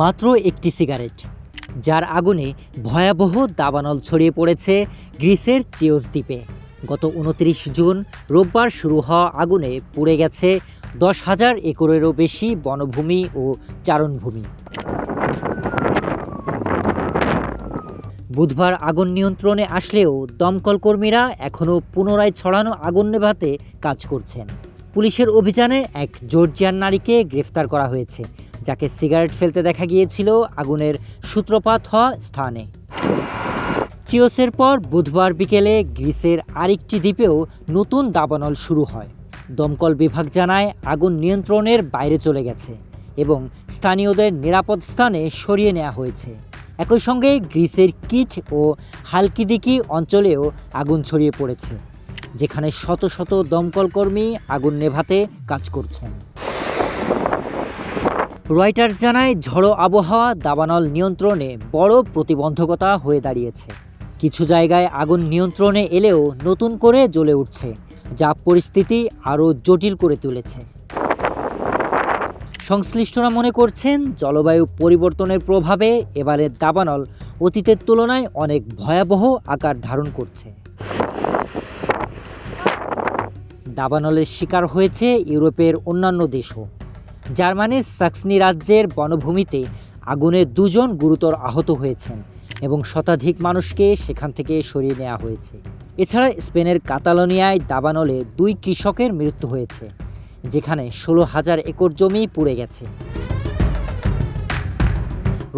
মাত্র একটি সিগারেট, যার আগুনে ভয়াবহ দাবানল ছড়িয়ে পড়েছে গ্রিসের চিওস দ্বীপে। গত উনত্রিশ জুন রোববার শুরু হওয়া আগুনে পুড়ে গেছে দশ হাজার একরেরও বেশি বনভূমি ও চারণভূমি। বুধবার আগুন নিয়ন্ত্রণে আসলেও দমকল কর্মীরা এখনও পুনরায় ছড়ানো আগুন নেভাতে কাজ করছেন। পুলিশের অভিযানে এক জর্জিয়ান নারীকে গ্রেফতার করা হয়েছে। যাকে সিগারেট ফেলতে দেখা গিয়েছিল আগুনের সূত্রপাত হওয়া স্থানে। চিওসের পর বুধবার বিকেলে গ্রিসের আরেকটি দ্বীপেও নতুন দাবানল শুরু হয়। দমকল বিভাগ জানায়, আগুন নিয়ন্ত্রণের বাইরে চলে গেছে এবং স্থানীয়দের নিরাপদ স্থানে সরিয়ে নেওয়া হয়েছে। একই সঙ্গে গ্রিসের কিট ও হালকিদিকি অঞ্চলেও আগুন ছড়িয়ে পড়েছে, যেখানে শত শত দমকলকর্মী আগুন নেভাতে কাজ করছেন। রয়টার্স জানায়, ঝড়ো আবহাওয়া দাবানল নিয়ন্ত্রণে বড় প্রতিবন্ধকতা হয়ে দাঁড়িয়েছে। কিছু জায়গায় আগুন নিয়ন্ত্রণে এলেও নতুন করে জ্বলে উঠছে, যা পরিস্থিতি আরও জটিল করে তুলেছে। সংশ্লিষ্টরা মনে করছেন, জলবায়ু পরিবর্তনের প্রভাবে এবারের দাবানল অতীতের তুলনায় অনেক ভয়াবহ আকার ধারণ করছে। দাবানলের শিকার হয়েছে ইউরোপের অন্যান্য দেশও। জার্মানির সাক্সনি রাজ্যের বনভূমিতে আগুনে দুজন গুরুতর আহত হয়েছেন এবং শতাধিক মানুষকে সেখান থেকে সরিয়ে নেওয়া হয়েছে। এছাড়া স্পেনের কাতালোনিয়ায় দাবানলে দুই কৃষকের মৃত্যু হয়েছে, যেখানে ষোলো হাজার একর জমি পুড়ে গেছে।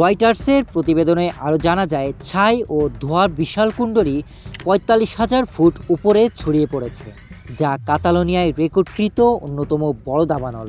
রয়টার্সের প্রতিবেদনে আরও জানা যায়, ছাই ও ধোঁয়ার বিশাল কুণ্ডলী পঁয়তাল্লিশ হাজার ফুট উপরে ছড়িয়ে পড়েছে, যা কাতালোনিয়ায় রেকর্ডকৃত অন্যতম বড় দাবানল।